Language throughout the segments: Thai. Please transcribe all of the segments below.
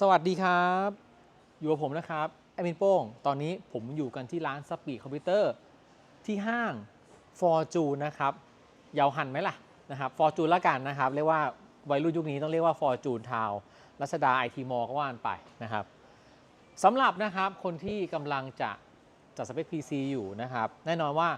สวัสดีครับ อยู่กับผมนะครับแอมินโป้ง ตอนนี้ผมอยู่กันที่ร้านสปีดคอมพิวเตอร์ที่ห้าง Fortune นะครับเยาวหันไหมล่ะนะครับ Fortune ละกันนะครับ เรียกว่าวัยรุ่นยุคนี้ต้องเรียกว่า Fortune Town รัชดาไอทีมอลก็ว่านไปนะครับสำหรับนะครับคนที่กำลังจะจัดสเปค PC อยู่นะครับ แน่นอนว่า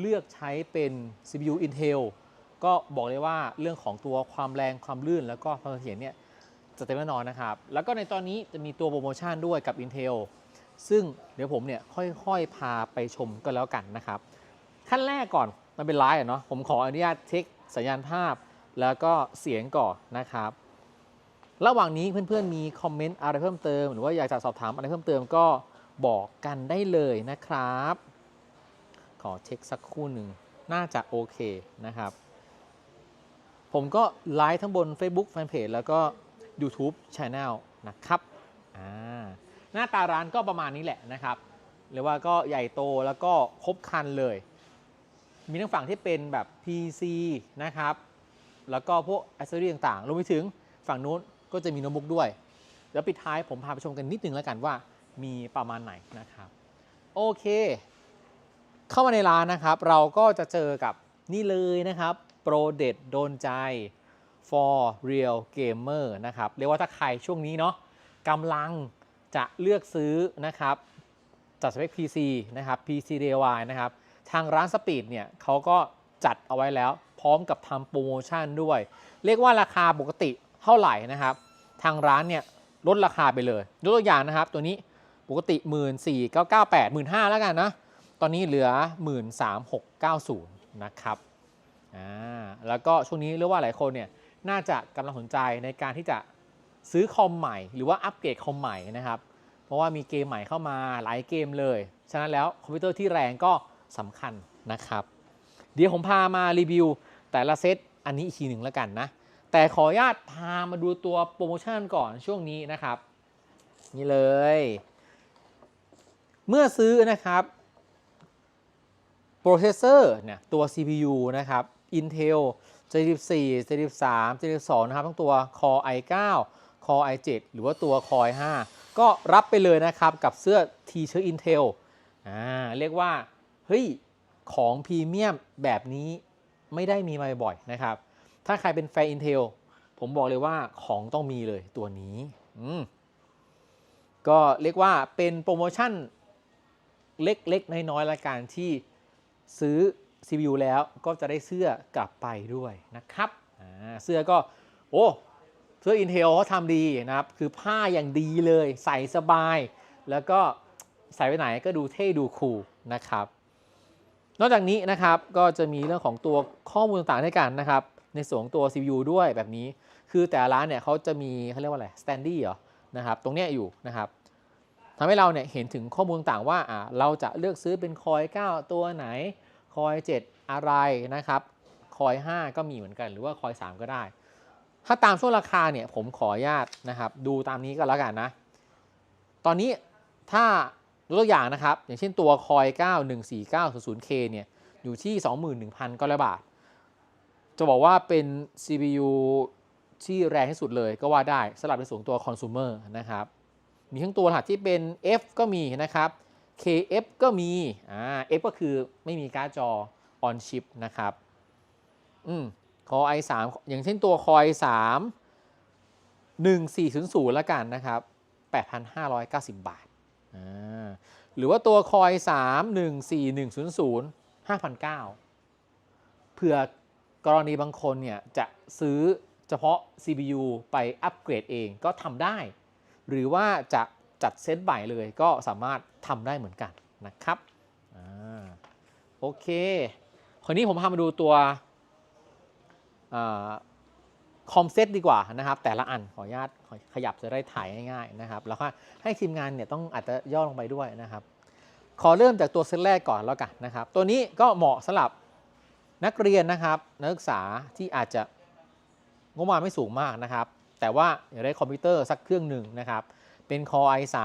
เลือกใช้เป็น CPU Intel ก็บอกเลยว่าเรื่องของตัวความแรงความลื่นแล้วก็ความเสถียรเนี่ย จะเต็มแน่นอนนะครับ แล้วก็ในตอนนี้จะมีตัวโปรโมชั่นด้วยกับ Intel ซึ่งเดี๋ยวผมเนี่ยค่อยๆ พาไปชมก็แล้วกันนะครับ ขั้นแรกก่อนมันเป็นไลฟ์เนาะผมขออนุญาตเช็คสัญญาณภาพ แล้วก็เสียงก่อนนะครับ ระหว่างนี้เพื่อนๆมีคอมเมนต์อะไรเพิ่มเติม หรือว่าอยากจะสอบถามอะไรเพิ่มเติมก็บอกกันได้เลยนะครับ ขอเช็คสักครู่หนึ่งน่าจะโอเคนะครับ ผมก็ไลฟ์ทั้งบน Facebook Fanpage แล้วก็ YouTube Channel นะครับหน้าตาร้านก็ประมาณนี้แหละนะครับเรียกว่าก็ใหญ่โตแล้วก็ครบคันเลย มีทั้งฝั่งที่เป็นแบบ PC นะครับ แล้วก็พวกอ c เซอรี่ต่างๆรวมไปถึงฝั่งนู้นก็จะมีโน้ตบุ๊กด้วย แล้วปิดท้ายผมพาไปชมกันนิดนึงแล้วกันว่ามีประมาณไหนนะครับ โอเค เข้ามาในร้านนะครับ เราก็จะเจอกับนี่เลยนะครับ โปรเด็ดโดนใจ for real gamer นะครับ เรียกว่าถ้าใครช่วงนี้เนาะกำลังจะเลือกซื้อนะครับจัดสเปค PC นะครับ PC DIY นะครับ ทางร้านสปีดเนี่ยเขาก็จัดเอาไว้แล้ว พร้อมกับทำโปรโมชั่นด้วย เรียกว่าราคาปกติเท่าไหร่นะครับ ทางร้านเนี่ยลดราคาไปเลยยกตัวอย่างนะครับ ตัวนี้ปกติ 1 4 9 9 8 1 5 0 0แล้วกันนะ ตอนนี้เหลือ 13,690 นะครับอ่าแล้วก็ช่วงนี้เรียกว่าหลายคนเนี่ย น่าจะกำลังสนใจในการที่จะซื้อคอมใหม่ หรือว่าอัปเกรดคอมใหม่นะครับ เพราะว่ามีเกมใหม่เข้ามาหลายเกมเลย ฉะนั้นแล้วคอมพิวเตอร์ที่แรงก็สำคัญนะครับ เดี๋ยวผมพามารีวิว แต่ละเซตอันนี้อีกทีหนึ่งแล้วกันนะ แต่ขออนุญาตพามาดูตัวโปรโมชั่นก่อนช่วงนี้นะครับ นี่เลย เมื่อซื้อนะครับโปรเซสเซอร์เนี่ยตัว CPU นะครับ Intel 74 73 72นะครับทั้งตัว Core i9 Core i7 หรือว่าตัว Core i5 ก็รับไปเลยนะครับกับเสื้อ T-shirt Intel อ่าเรียกว่า เฮ้ย ของพรีเมียมแบบนี้ไม่ได้มีมาบ่อยนะครับ ถ้าใครเป็นแฟน Intel ผมบอกเลยว่าของต้องมีเลยตัวนี้อืมก็เรียกว่าเป็นโปรโมชั่นเล็กๆ น้อยๆละกันที่ซื้อ CPU แล้วก็จะได้เสื้อกลับไปด้วยนะครับเสื้อก็โอ้เสื้อ Intel เขาทำดีนะครับ คือผ้าอย่างดีเลยใส่สบาย แล้วก็ใส่ไปไหนก็ดูเท่ดูคูลนะครับ นอกจากนี้นะครับก็จะมีเรื่องของตัวข้อมูลต่างๆให้กันนะครับ ในส่วนของตัว CPU ด้วยแบบนี้ คือแต่ละร้านเนี่ยเขาจะมีเขาเรียกว่าอะไร standy เหรอนะครับตรงเนี้ยอยู่นะครับทำให้เราเนี่ยเห็นถึงข้อมูลต่างว่าอ่าเราจะเลือกซื้อเป็นคอย 9 ตัวไหน คอย 7 อะไรนะครับ คอย 5 ก็มีเหมือนกัน หรือว่าคอย 3 ก็ได้ ถ้าตามช่วงราคาเนี่ยผมขออนุญาตนะครับ ดูตามนี้ก็แล้วกันนะ ตอนนี้ถ้าตัวอย่างนะครับ อย่างเช่นตัวคอย 914900K เนี่ยอยู่ที่ 21,000ก็ร้อยบาท จะบอกว่าเป็น CPU ที่แรงที่สุดเลยก็ว่าได้สำหรับในส่วนของตัวคอน sumer นะครับ มีทั้งตัวรหัสที่เป็น F ก็มีนะครับ KF ก็มีอ่า F ก็คือไม่มีการ์ดจอ on chip นะครับ อืม Core i3 อย่างเช่นตัว Core i3 1400แล้วกันนะครับ 8,590 บาทอ่าหรือว่าตัว Core i3 14100 5,900เผื่อกรณีบางคนเนี่ยจะซื้อเฉพาะ CPU ไปอัปเกรดเองก็ทำได้ หรือว่าจะ จัดเซตใหม่เลยก็สามารถทำได้เหมือนกันนะครับอโอเคคนนี้ผมพามาดูตัวคอมเซตดีกว่านะครับ แต่ละอันขออนุญาตขยับจะได้ถ่ายง่ายๆนะครับ แล้วก็ให้ทีมงานเนี่ยต้องอาจจะย่อลงไปด้วยนะครับ ขอเริ่มจากตัวเซตแรกก่อนแล้วกันนะครับ ตัวนี้ก็เหมาะสำหรับนักเรียนนะครับ นักศึกษาที่อาจจะงบประมาณไม่สูงมากนะครับ แต่ว่าอยากได้คอมพิวเตอร์สักเครื่องหนึ่งนะครับ เป็น Core i3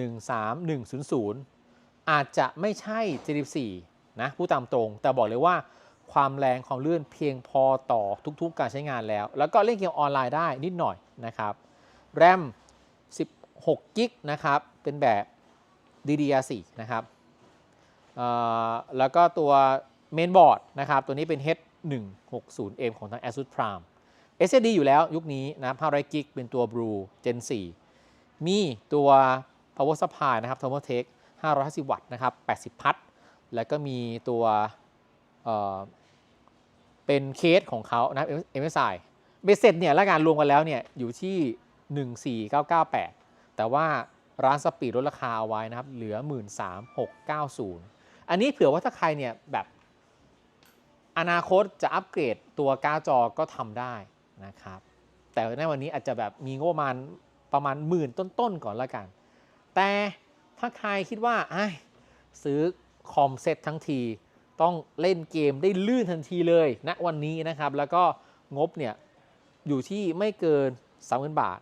13100 อาจจะไม่ใช่ G14 นะพูดตามตรง แต่บอกเลยว่าความแรงความลื่อนเพียงพอต่อทุกๆ การใช้งานแล้ว แล้วก็เล่นเกมออนไลน์ได้นิดหน่อยนะครับ แรม 16กิกนะครับ เป็นแบบ DDR4 นะครับแล้วก็ตัวเมนบอร์ดนะครับ ตัวนี้เป็น H160M ของทาง ASUS Prime SSD อยู่แล้วยุคนี้นะ500กิกเป็นตัว Blue Gen 4 มีตัว power supply นะครับ Thermaltake 550 วัตต์นะครับ 80 พัทแล้วก็มีตัวเเป็นเคสของเขานะครับ MSI เบสเสร็จเนี่ยและการรวมกันแล้วเนี่ยอยู่ที่ 14998 แต่ว่าร้านสปีดลดราคาเอาไว้นะครับ เหลือ 13,690 อันนี้เผื่อว่าถ้าใครเนี่ยแบบอนาคตจะอัปเกรดตัวการ์ดจอก็ทำได้นะครับ แต่ในวันนี้อาจจะแบบมีงบประมาณ ประมาณหมื่นต้นๆ ก่อนละกัน แต่ถ้าใครคิดว่าไอ้ซื้อคอมเซ็ตทั้งที ต้องเล่นเกมได้ลื่นทันทีเลยณนะวันนี้นะครับ แล้วก็งบเนี่ยอยู่ที่ไม่เกิน30,000บาท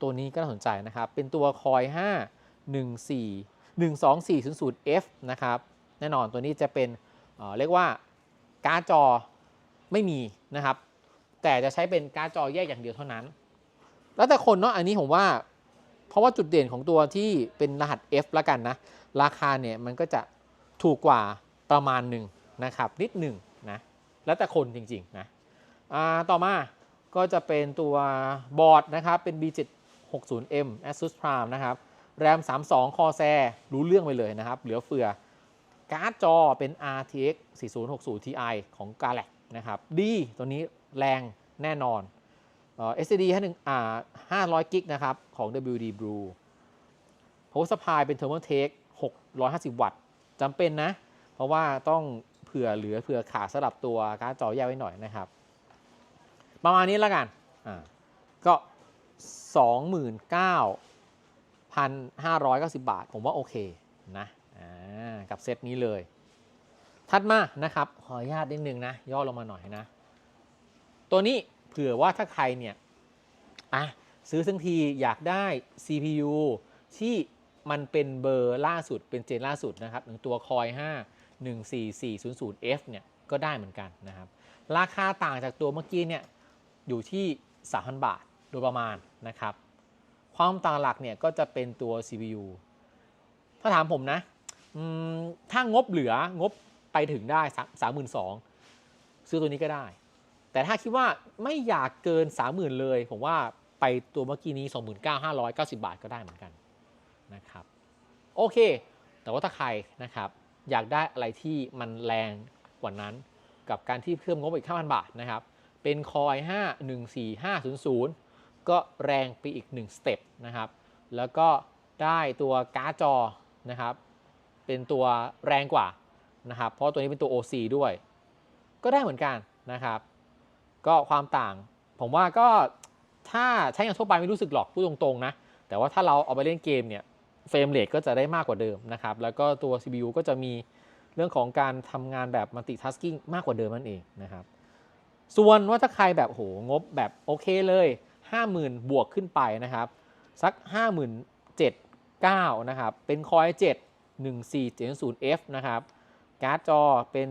ตัวนี้ก็น่าสนใจนะครับ เป็นตัวคอย 5 14 12400F นะครับ แน่นอนตัวนี้จะเป็นเเรียกว่าการ์ดจอไม่มีนะครับ แต่จะใช้เป็นการ์ดจอแยกอย่างเดียวเท่านั้น แล้วแต่คนเนาะอันนี้ผมว่า เพราะว่าจุดเด่นของตัวที่เป็นรหัส F ละกันนะ ราคาเนี่ยมันก็จะถูกกว่าประมาณหนึ่งนะครับ นิดหนึ่งนะแล้วแต่คนจริงๆนะอ่าต่อมาก็จะเป็นตัวบอร์ดนะครับ เป็น B760M ASUS Prime นะครับแรม 32 Corsair รู้เรื่องไปเลยนะครับ เหลือเฟือ การ์ดจอเป็น RTX 4060 Ti ของ Galax นะครับ ดี ตัวนี้แรงแน่นอน SSD ให้หนึ่งอ่า500กิกนะครับ ของ WD Blue Power Supply เป็น Thermaltake 650 วัตต์จำเป็นนะ เพราะว่าต้องเผื่อเหลือเผื่อขาดสำหรับตัวการ์ดจอแยกไว้หน่อยนะครับ ประมาณนี้แล้วกันอ่าก็ 29,590 บาท ผมว่าโอเคนะอ่ากับเซตนี้เลย ถัดมานะครับ ขออนุญาตนิดนึงนะ ย่อลงมาหน่อยนะ ตัวนี้ เผื่อว่าถ้าใครเนี่ยอะซื้อทั้งทีอยากได้ CPU ที่มันเป็นเบอร์ล่าสุดเป็นเจนล่าสุดนะครับอย่างตัว Core 5 14400F เนี่ยก็ได้เหมือนกันนะครับ ราคาต่างจากตัวเมื่อกี้เนี่ยอยู่ที่ 3,000 บาทโดยประมาณนะครับ ความต่างหลักเนี่ยก็จะเป็นตัว CPU ถ้าถามผมนะถ้างบเหลืองบไปถึงได้ 32,000 ซื้อตัวนี้ก็ได้ แต่ถ้าคิดว่าไม่อยากเกิน 30,000 เลย ผมว่าไปตัวเมื่อกี้นี้ 29,590 บาทก็ได้เหมือนกันนะครับโอเค แต่ว่าถ้าใครนะครับอยากได้อะไรที่มันแรงกว่านั้น กับการที่เพิ่มงบอีก 5,000 บาทนะครับเป็นคอย 5 14500 ก็แรงไปอีก 1 สเต็ปนะครับแล้วก็ได้ตัวการ์ดจอนะครับเป็นตัวแรงกว่านะครับเพราะตัวนี้เป็นตัว OC ด้วย ก็ได้เหมือนกันนะครับ ก็ความต่าง ผมว่าก็ถ้าใช้อย่างทั่วไปไม่รู้สึกหรอกพูดตรงๆนะ แต่ว่าถ้าเราเอาไปเล่นเกมเนี่ยเฟรมเรทก็จะได้มากกว่าเดิมนะครับ แล้วก็ตัว CPU ก็จะมีเรื่องของการทำงานแบบ multitasking มากกว่าเดิมนั่นเองนะครับ ส่วนว่าถ้าใครแบบโหงบแบบโอเคเลย 50,000 บวกขึ้นไปนะครับ สัก 57,900นะครับ เป็นคอย 7 1470F นะครับ การ์ดจอเป็น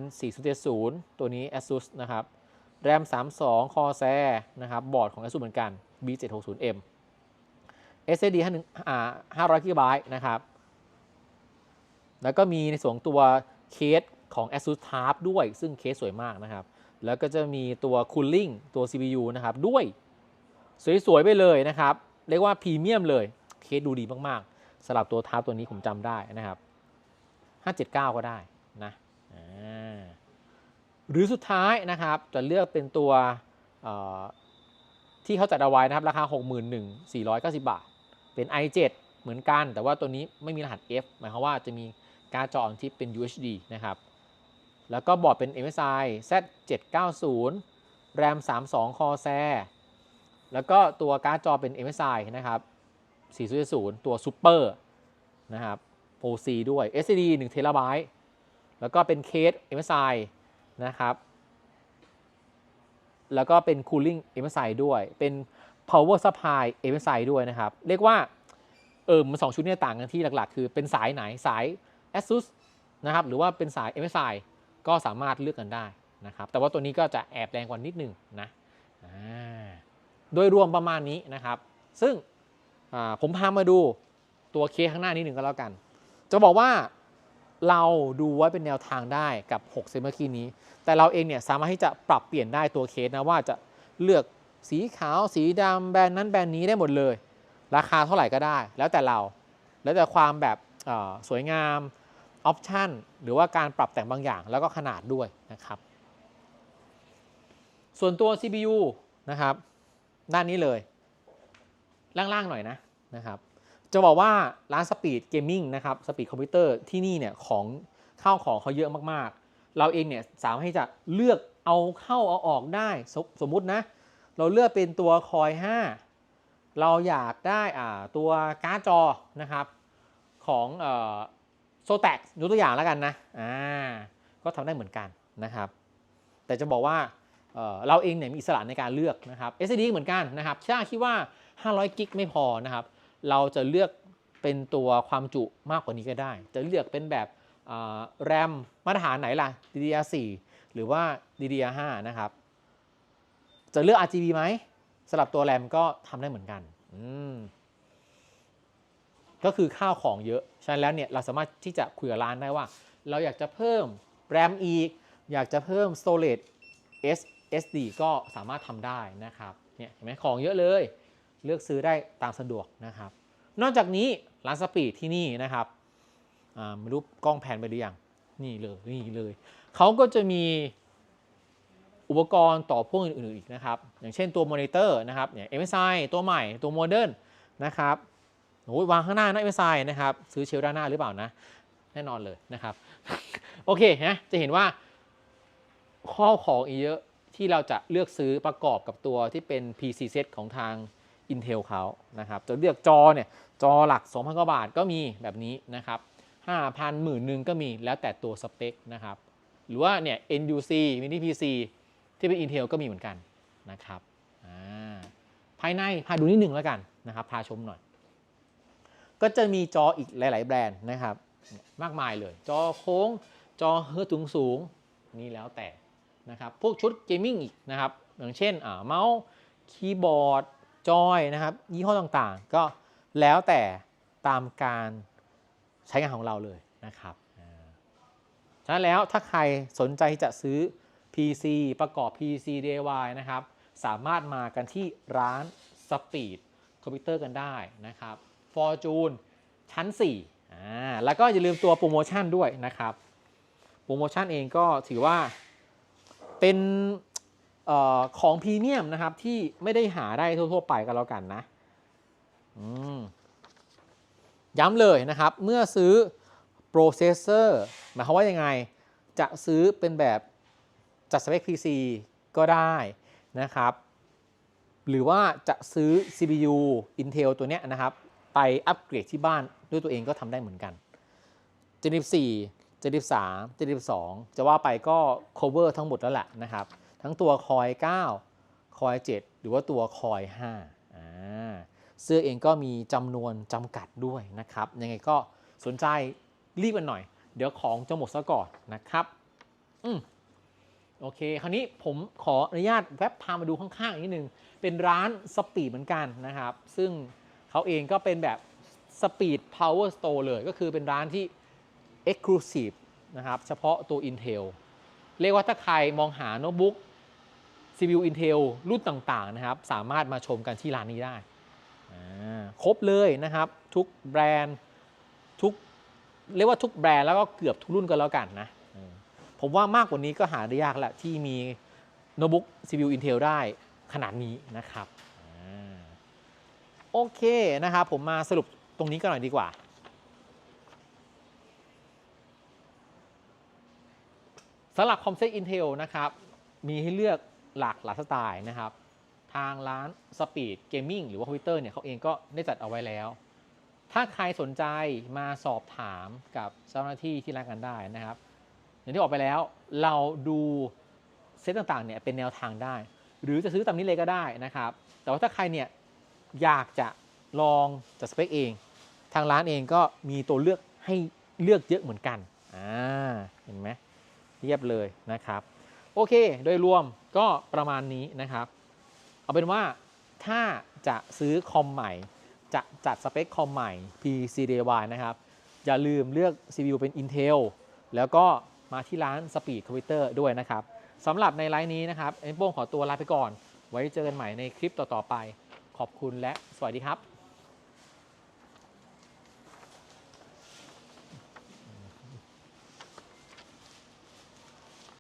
4070 ตัวนี้ ASUS นะครับ แรม 32 Corsair นะครับบอร์ดของ ASUS เหมือนกัน B760M SSD 5อ่า500 GB นะครับ แล้วก็มีในส่วนตัวเคสของ ASUS TUF ด้วย ซึ่งเคสสวยมากนะครับ แล้วก็จะมีตัว Cooling ตัว CPU นะครับ ด้วย สวย ๆ ไปเลยนะครับ เรียกว่าพรีเมียมเลย เคสดูดีมาก ๆสำหรับตัวทาร์ตัวนี้ผมจำได้นะครับ 579 ก็ได้นะ หรือสุดท้ายนะครับจะเลือกเป็นตัวที่เขาจัดเอาไว้นะครับ ราคา 61,490 บาท เป็น i7 เหมือนกัน แต่ว่าตัวนี้ไม่มีรหัส F หมายความว่าจะมีการ์ดจอออนชิปเป็น UHD นะครับ แล้วก็บอร์ดเป็น MSI Z790 แรม32 Corsair แล้วก็ตัวการ์ดจอเป็น MSI นะครับ 400ตัว Super นะครับ OC ด้วย SSD 1 t b แล้วก็เป็นเคส MSI นะครับ แล้วก็เป็น Cooling MSI ด้วย เป็น Power Supply MSI ด้วยนะครับ เรียกว่า เออมันสองชุดเนี่ยต่างกันที่หลักๆ คือเป็นสายไหนสาย ASUS นะครับ หรือว่าเป็นสาย MSI ก็สามารถเลือกกันได้นะครับ แต่ว่าตัวนี้ก็จะแอบแรงกว่านิดนึงนะโดยรวมประมาณนี้นะครับ ซึ่งผมพามาดูตัวเคสข้างหน้านิดหนึ่งก็แล้วกัน จะบอกว่า เราดูไว้เป็นแนวทางได้กับ 6 เซมเมอร์คีนี้ แต่เราเองเนี่ยสามารถที่จะปรับเปลี่ยนได้ตัวเคสนะว่าจะเลือกสีขาวสีดำแบรนด์นั้นแบรนด์นี้ได้หมดเลย ราคาเท่าไหร่ก็ได้ แล้วแต่เรา แล้วแต่ความแบบสวยงามออปชันหรือว่าการปรับแต่งบางอย่างแล้วก็ขนาดด้วยนะครับ ส่วนตัว CPU นะครับ ด้านนี้เลย ล่างๆหน่อยนะนะครับ จะบอกว่าร้านสปีดเกมมิ่งนะครับสปีดคอมพิวเตอร์ที่นี่เนี่ยของเข้าของเขาเยอะมากๆ เราเองเนี่ยสามารถที่จะเลือกเอาเข้าเอาออกได้สมสมมุตินะ เราเลือกเป็นตัวคอย 5 เราอยากได้อ่าตัวการ์ดจอนะครับของโซแตกยกตัวอย่างแล้วกันนะอ่าก็ทำได้เหมือนกันนะครับ แต่จะบอกว่าเเราเองเนี่ยมีอิสระในการเลือกนะครับ SSD เหมือนกันนะครับถ้าคิดว่า 500 กิกไม่พอนะครับ เราจะเลือกเป็นตัวความจุมากกว่านี้ก็ได้ จะเลือกเป็นแบบแรมมาตรฐานไหนล่ะ DDR4 หรือว่า DDR5 นะครับ จะเลือก RGB ไหมสำหรับตัวแรมก็ทำได้เหมือนกัน ก็คือข้าวของเยอะ ฉะนั้นแล้วเนี่ยเราสามารถที่จะคุยกับร้านได้ว่า เราอยากจะเพิ่มแรมอีก อยากจะเพิ่ม storage SSD ก็สามารถทำได้นะครับ เนี่ยเห็นไหมของเยอะเลย เลือกซื้อได้ตามสะดวกนะครับ นอกจากนี้ร้านสปีดที่นี่นะครับไม่รู้กล้องแผนไปหรือยังนี่เลยนี่เลยเขาก็จะมีอุปกรณ์ต่อพ่วงอื่นๆอีกนะครับ อย่างเช่นตัวมอนิเตอร์นะครับเนี่ย MSI ตัวใหม่ตัวโมเดิร์นนะครับโอ้ยวางข้างหน้านะ MSI นะครับ ซื้อเชลด้านหน้าหรือเปล่านะ แน่นอนเลยนะครับ โอเคนะจะเห็นว่า ข้อของอีกเยอะที่เราจะเลือกซื้อประกอบกับตัวที่เป็น PC set ของทาง Intel เขานะครับจะเลือกจอเนี่ยจอหลัก 2,000 กว่าบาทก็มีแบบนี้นะครับ5,000หมื่นหนึ่งก็มีแล้วแต่ตัวสเปคนะครับ หรือว่าเนี่ย NUC Mini PC ที่เป็น Intel ก็มีเหมือนกันนะครับอ่าภายในพาดูนิดหนึ่งแล้วกันนะครับ พาชมหน่อย ก็จะมีจออีกหลาย ๆ แบรนด์นะครับ มากมายเลย จอโค้ง จอเฮิร์ตสูงสูงนี่แล้วแต่นะครับ พวกชุดเกมมิ่งอีกนะครับ อย่างเช่นอ่าเมาส์คีย์บอร์ด จอยนะครับยี่ห้อต่างๆ ก็แล้วแต่ตามการใช้งานของเราเลยนะครับฉะนั้นแล้วถ้าใครสนใจที่จะซื้อ PC ประกอบ PC DIY นะครับ สามารถมากันที่ร้าน Speed คอมพิวเตอร์กันได้นะครับ Fortune ชั้น4อ่าแล้วก็อย่าลืมตัวโปรโมชั่นด้วยนะครับ โปรโมชั่นเองก็ถือว่าเป็น ออของพรีเมียมนะครับที่ไม่ได้หาได้ทั่วๆไปก็แล้วกันนะย้ำเลยนะครับ เมื่อซื้อโปรเซสเซอร์หมายความว่ายังไง จะซื้อเป็นแบบจัดสเปค PC ก็ได้นะครับ หรือว่าจะซื้อ CPU Intel ตัวเนี้ยนะครับ ไปอัปเกรดที่บ้านด้วยตัวเองก็ทำได้เหมือนกัน74 73 72จะว่าไปก็ cover ทั้งหมดแล้วแหละนะครับ ทั้งตัวคอย 9 คอย 7 หรือว่าตัวคอย5อ่าเสื้อเองก็มีจำนวนจำกัดด้วยนะครับ ยังไงก็สนใจรีบกันหน่อย เดี๋ยวของจะหมดซะก่อนนะครับ อืมโอเค คราวนี้ผมขออนุญาตแวบพามาดูข้างๆอีกนิดนึง เป็นร้านสปีดเหมือนกันนะครับ ซึ่งเขาเองก็เป็นแบบ Speed Power Store เลย ก็คือเป็นร้านที่ Exclusive นะครับ เฉพาะตัว Intel เรียกว่าถ้าใครมองหาโน้ตบุ๊ก CPU Intel รุ่นต่างๆนะครับ สามารถมาชมกันที่ร้านนี้ได้ ครบเลยนะครับ ทุกแบรนด์ทุกเรียกว่าทุกแบรนด์แล้วก็เกือบทุกรุ่นก็แล้วกันนะมผมว่ามากกว่านี้ก็หาได้ยากแล้วที่มีโน้ตบุ๊ก CPU Intel ได้ขนาดนี้นะครับโอเคนะครับ ผมมาสรุปตรงนี้กันหน่อยดีกว่าสำหรับคอมเซ็ต Intel นะครับ มีให้เลือก หลากหลายสไตล์นะครับ ทางร้าน Speed Gaming หรือว่าคอมพิวเตอร์เนี่ยเขาเองก็ได้จัดเอาไว้แล้ว ถ้าใครสนใจมาสอบถามกับเจ้าหน้าที่ที่ร้านกันได้นะครับ อย่างที่บอกไปแล้วเราดูเซตต่างๆเนี่ยเป็นแนวทางได้ หรือจะซื้อตามนี้เลยก็ได้นะครับ แต่ว่าถ้าใครเนี่ยอยากจะลองจัดสเปคเอง ทางร้านเองก็มีตัวเลือกให้เลือกเยอะเหมือนกันอ่าเห็นไหมเรียบเลยนะครับ โอเค โดยรวมก็ประมาณนี้นะครับ เอาเป็นว่าถ้าจะซื้อคอมใหม่ จะจัดสเปคคอมใหม่ PCDY นะครับ อย่าลืมเลือก CPU เป็น Intel แล้วก็มาที่ร้าน Speed Computer ด้วยนะครับสำหรับในไลน์นี้นะครับเอ็นโป้งขอตัวลาไปก่อน ไว้เจอกันใหม่ในคลิปต่อๆไป ขอบคุณและสวัสดีครับ